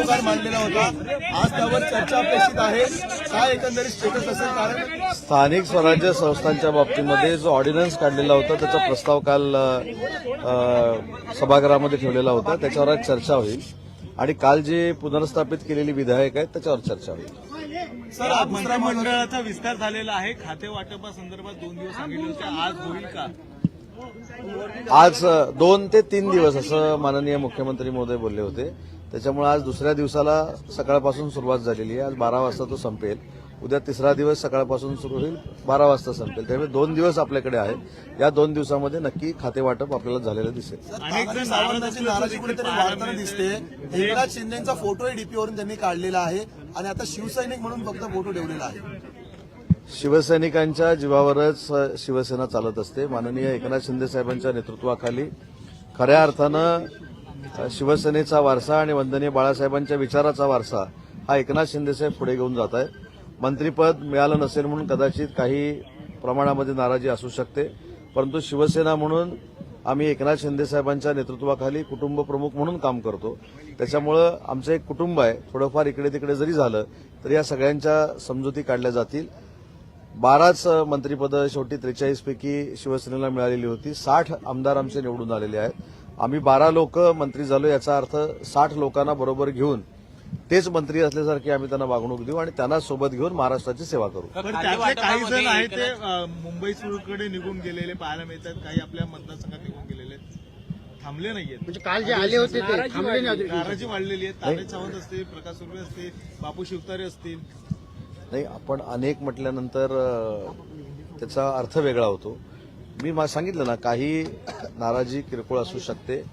काल मांडलेला होता. आज त्यावर चर्चा अपेक्षित आहे. काय एकंदरीत स्टेटस असेल? कारण स्थानिक स्वराज्य संस्थांच्या बाबतीमध्ये जो ऑर्डिनन्स काढलेला होता त्याचा प्रस्ताव काल अ, सभागृहामध्ये ठेवलेला होता. त्याच्यावर आज चर्चा होईल. आणि काल जे पुनर्स्थापित केलेली विधेयक आहेत त्याच्यावर चर्चा होईल. सर महत्त्वाचा मंत्रिमंडळाचा विस्तार झालेला आहे. खाते वाटपासंदर्भात दोन दिवस सांगितले होते. आज होईल का? आज अ, दोन ते तीन दिवस असं माननीय मुख्यमंत्री महोदय बोलले होते. त्याच्यामुळे आज दुसऱ्या दिवसाला सकाळपासून सुरुवात झालेली आहे. आज बारा वाजता तो संपेल. उद्या तिसरा दिवस सकाळपासून सुरू होईल. बारा वाजता संपेल. त्यामुळे दोन दिवस आपल्याकडे आहेत. या दोन दिवसामध्ये नक्की खाते वाटप आपल्याला झालेलं दिसेल. दिसते. एकनाथ शिंदेचा फोटोही डीपीवरून त्यांनी काढलेला आहे. आणि आता शिवसैनिक म्हणून फक्त फोटो ठेवलेला आहे. शिवसैनिकांच्या जीवावरच शिवसेना चालत असते. माननीय एकनाथ शिंदे साहेबांच्या नेतृत्वाखाली खऱ्या अर्थानं शिवसेनेचा वारसा आणि वंदनीय बाळासाहेबांच्या विचाराचा वारसा हा एकनाथ शिंदेसाहेब पुढे घेऊन जात आहेत. मंत्रीपद मिळालं नसेल म्हणून कदाचित काही प्रमाणामध्ये नाराजी असू शकते. परंतु शिवसेना म्हणून आम्ही एकनाथ शिंदेसाहेबांच्या नेतृत्वाखाली कुटुंब प्रमुख म्हणून काम करतो. त्याच्यामुळं आमचं एक कुटुंब आहे. थोडंफार इकडे तिकडे जरी झालं तरी या सगळ्यांच्या समजुती काढल्या जातील. बाराच मंत्रीपदं शेवटी त्रेचाळीसपैकी शिवसेनेला मिळालेली होती. साठ आमदार आमचे निवडून आलेले आहेत. आम्ही बारा लोक मंत्री झालो याचा अर्थ साठ लोकांना बरोबर घेऊन तेच मंत्री असल्यासारखी आम्ही त्यांना वागणूक देऊ आणि त्यांना सोबत घेऊन महाराष्ट्राची सेवा करू. काही जण आहेत ते मुंबई सुरूकडे निघून गेलेले पाहायला मिळतात. काही आपल्या मतदारसंघात निघून गेलेले आहेत. थांबले नाहीयेत. म्हणजे काल जे आले होते ते थांबले नाही. नाराजी वाढलेली आहे तानाजी सावंत असतील प्रकाश सुर्वे असतील बापू शिवतारे असतील. नाही आपण अनेक म्हटल्यानंतर त्याचा अर्थ वेगळा होतो. मी मा- सांगितलं ना काही नाराजी किरकोळ असू शकते.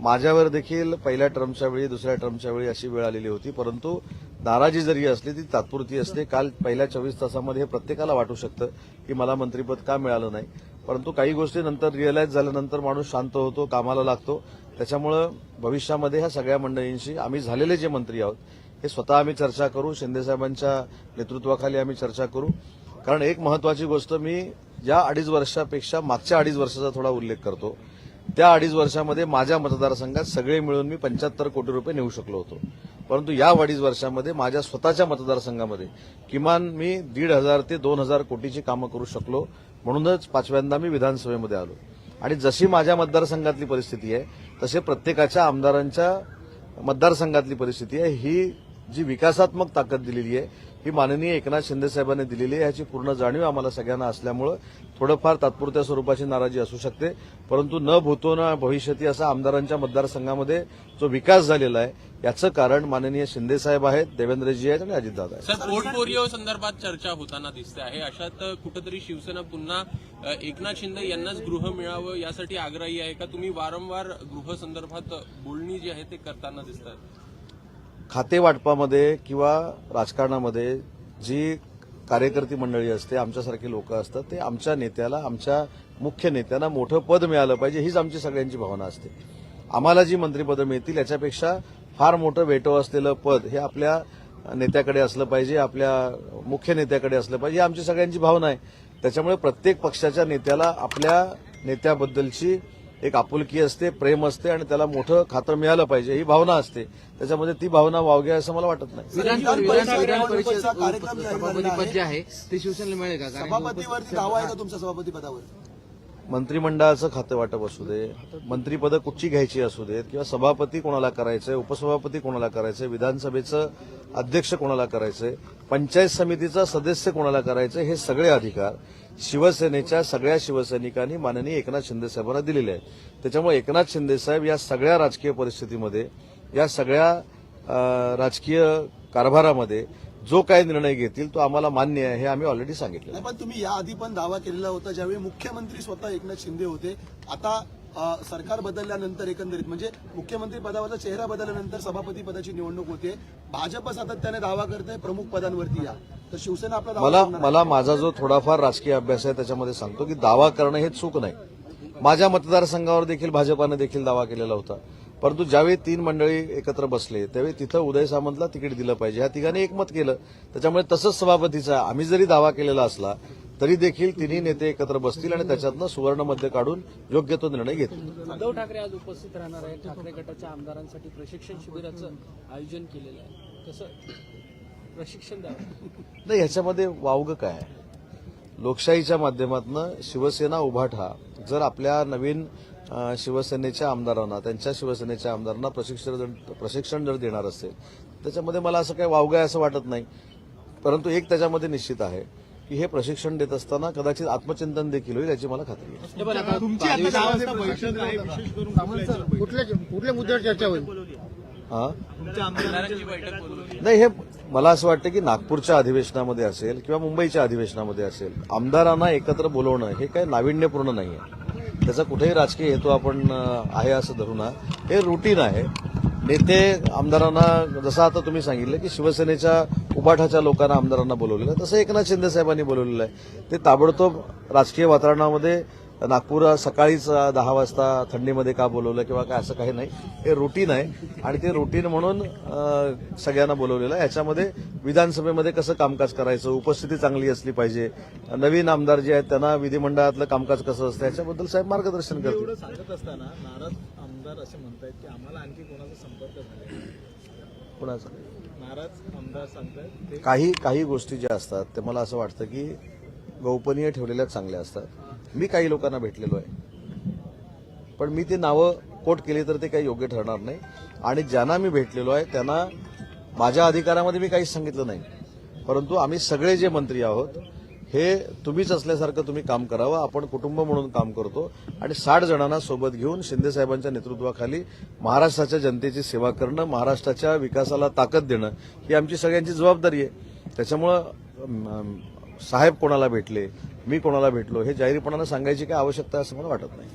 माझ्यावर देखील पहिल्या टर्मच्या वेळी दुसऱ्या टर्मच्या वेळी अशी वेळ आलेली होती. परंतु नाराजी जरी असली ती तात्पुरती असते. काल पहिल्या चोवीस तासामध्ये हे प्रत्येकाला वाटू शकतं की मला मंत्रीपद का मिळालं नाही. परंतु काही गोष्टी नंतर रिअलाईज झाल्यानंतर माणूस शांत होतो कामाला लागतो. त्याच्यामुळं भविष्यामध्ये ह्या सगळ्या मंडळींशी आम्ही झालेले जे मंत्री आहोत हे स्वतः आम्ही चर्चा करू. शिंदेसाहेबांच्या नेतृत्वाखाली आम्ही चर्चा करू. कारण एक महत्वाची गोष्ट मी या अडीच वर्षापेक्षा मागच्या अडीच वर्षाचा थोडा उल्लेख करतो. त्या अडीच वर्षामध्ये माझ्या मतदारसंघात सगळे मिळून मी पंच्याहत्तर कोटी रुपये नेऊ शकलो होतो. परंतु या अडीच वर्षामध्ये माझ्या स्वतःच्या मतदारसंघामध्ये किमान मी दीड हजार ते दोन हजार कोटीची कामं करू शकलो म्हणूनच पाचव्यांदा मी विधानसभेमध्ये आलो. आणि जशी माझ्या मतदारसंघातली परिस्थिती आहे तसे प्रत्येकाच्या आमदारांच्या मतदारसंघातली परिस्थिती आहे. ही जी विकासात्मक ताकद दिलेली आहे ही माननीय एकनाथ शिंदे साहेबांनी दिलेली आहे. याची पूर्ण जाणीव आम्हाला सगळ्यांना असल्यामुळं थोडंफार तात्पुरत्या स्वरूपाची नाराजी असू शकते. परंतु न भूतो ना भविष्यती असा आमदारांच्या मतदारसंघामध्ये जो विकास झालेला आहे याचं कारण माननीय शिंदे साहेब आहेत देवेंद्रजी आहेत आणि अजितदादा आहेत. सर पोर्टफोलिओ संदर्भात चर्चा होताना दिसते आहे. अशात कुठेतरी शिवसेना पुन्हा एकनाथ शिंदे यांनाच गृह मिळावं यासाठी आग्रही आहे का? तुम्ही वारंवार गृह संदर्भात बोलणी जी आहे ते करताना दिसतात. खाते वाटपामध्ये किंवा राजकारणामध्ये जी कार्यकर्ती मंडळी असते आमच्यासारखे लोक असतात ते आमच्या नेत्याला आमच्या मुख्य नेत्यांना मोठं पद मिळालं पाहिजे हीच आमची सगळ्यांची भावना असते. आम्हाला जी मंत्रिपदं मिळतील याच्यापेक्षा फार मोठं वेटो असलेलं पद हे आपल्या नेत्याकडे असलं पाहिजे आपल्या मुख्य नेत्याकडे असलं पाहिजे ही आमची सगळ्यांची भावना आहे. त्याच्यामुळे प्रत्येक पक्षाच्या नेत्याला आपल्या नेत्याबद्दलची एक आपुलकी असते प्रेम असते आणि त्याला मोठं खातं मिळालं पाहिजे ही भावना असते. त्याच्यामध्ये ती भावना वावगे असं मला वाटत नाही. सभापती पद. जे आहे ते शिवसेनेला मिळेल का? सभापतीवरती दावा आहे का तुमच्या सभापती पदावर? मंत्रिमंडळाचं खातं वाटप असू दे मंत्रीपदं कुठची घ्यायची असू देत किंवा सभापती कोणाला करायचंय उपसभापती कोणाला करायचंय विधानसभेचं अध्यक्ष कोणाला करायचंय पंचायत समितीचा सदस्य कोणाला करायचं हे सगळे अधिकार शिवसेनेच्या सगळ्या शिवसैनिकांनी माननीय एकनाथ शिंदेसाहेबांना दिलेले आहेत. त्याच्यामुळे एकनाथ शिंदेसाहेब या सगळ्या राजकीय परिस्थितीमध्ये या सगळ्या राजकीय कारभारामध्ये जो काही निर्णय घेतील तो आम्हाला मान्य आहे हे आम्ही ऑलरेडी सांगितलं नाही पण तुम्ही याआधी पण दावा केलेला होता ज्यावेळी मुख्यमंत्री स्वतः एकनाथ शिंदे होते आता अ, सरकार बदलल्यानंतर एकंदरीत म्हणजे मुख्यमंत्री पदावरचा चेहरा बदलल्यानंतर सभापती पदाची निवडणूक होते भाजप सातत्याने दावा करते प्रमुख पदांवरती या. तर शिवसेना आपला दावा मला मला माझा जो थोडाफार राजकीय अभ्यास आहे त्याच्यामध्ये सांगतो की दावा करणं हे चूक नाही. माझ्या मतदारसंघावर देखील भाजपानं देखील दावा केलेला होता. परंतु ज्यावेळी तीन मंडळी एकत्र बसले त्यावेळी तिथं उदय सामंतला तिकीट दिलं पाहिजे. ह्या तिघांनी एकमत केलं. त्याच्यामुळे तसंच सभापतीचा आम्ही जरी दावा केलेला असला तरी देखील तिन्ही नेते एकत्र बसतील आणि त्याच्यातनं सुवर्ण मध्य काढून योग्य तो निर्णय घेतील. उद्धव ठाकरे आज उपस्थित राहणार आहेत. ठाकरे गटाच्या आमदारांसाठी प्रशिक्षण शिबिराचं आयोजन केलेलं आहे. कसं? प्रशिक्षण द्यावं. नाही ह्याच्यामध्ये वावगं काय? लोकशाहीच्या माध्यमातून शिवसेना उभाठा जर आपल्या नवीन शिवसेनेच्या आमदारांना त्यांच्या शिवसेनेच्या आमदारांना प्रशिक्षण जर- प्रशिक्षण जर देणार असेल त्याच्यामध्ये मला असं काही वावगं आहे असं वाटत नाही. परंतु एक त्याच्यामध्ये निश्चित आहे की हे प्रशिक्षण देत असताना कदाचित आत्मचिंतन देखील होईल याची मला खात्री आहे. पण आता तुमची आता दहा वाजता बैठक आहे विशेष करून कुठल्या याच्यावर बैठक? कुठल्या कुठल्या मुद्द्यावर चर्चा होईल? तुमच्या आमदारांची आमदारांची बैठक बोलवली नाही हे मला असं वाटतं की नागपूरच्या अधिवेशनामध्ये असेल किंवा मुंबईच्या अधिवेशनामध्ये असेल आमदारांना एकत्र बोलवणं हे काही नाविन्यपूर्ण नाही आहे त्याचा कुठेही राजकीय हेतू आपण आहे असं धरू ना हे रुटीन आहे. नेते आमदारांना जसं आता तुम्ही सांगितलं की शिवसेनेच्या उपाठाच्या लोकांना आमदारांना बोलवलेलं आहे. तसं एकनाथ शिंदे साहेबांनी बोलवलेलं आहे. ते ताबडतोब राजकीय वातावरणामध्ये नागपूर सकाळीच दहा वाजता थंडीमध्ये का बोलवलं किंवा काय असं काही नाही. हे रुटीन आहे. आणि ते रुटीन म्हणून सगळ्यांना बोलवलेलं आहे. याच्यामध्ये विधानसभेमध्ये कसं कामकाज करायचं? उपस्थिती चांगली असली पाहिजे. नवीन आमदार जे आहेत त्यांना विधिमंडळातलं कामकाज कसं असतं? याच्याबद्दल साहेब मार्गदर्शन करतील. एवढं सांगत असताना नाराज आमदार असे म्हणतायत की आम्हाला आणखी कोणाचा संपर्क. कोणाचं? नाराज आमदार सांगतायत काही काही गोष्टी ज्या असतात ते मला असं वाटतं की गोपनीय ठेवलेल्या चांगल्या असतात. मी काही लोकांना भेटलेलो आहे. पण मी ते नावं कोट केली तर ते काही योग्य ठरणार नाही. आणि ज्यांना मी भेटलेलो आहे त्यांना माझ्या अधिकारामध्ये मी काहीच सांगितलं नाही. परंतु आम्ही सगळे जे मंत्री आहोत हे तुम्हीच असल्यासारखं तुम्ही काम करावं. आपण कुटुंब म्हणून काम करतो. आणि साठ जणांना सोबत घेऊन शिंदेसाहेबांच्या नेतृत्वाखाली महाराष्ट्राच्या जनतेची सेवा करणं महाराष्ट्राच्या विकासाला ताकद देणं ही आमची सगळ्यांची जबाबदारी आहे. त्याच्यामुळं साहेब कोणाला भेटले? मी कोणाला भेटलो हे जाहीरपणानं सांगायची काय आवश्यकता आहे असं मला वाटत नाही.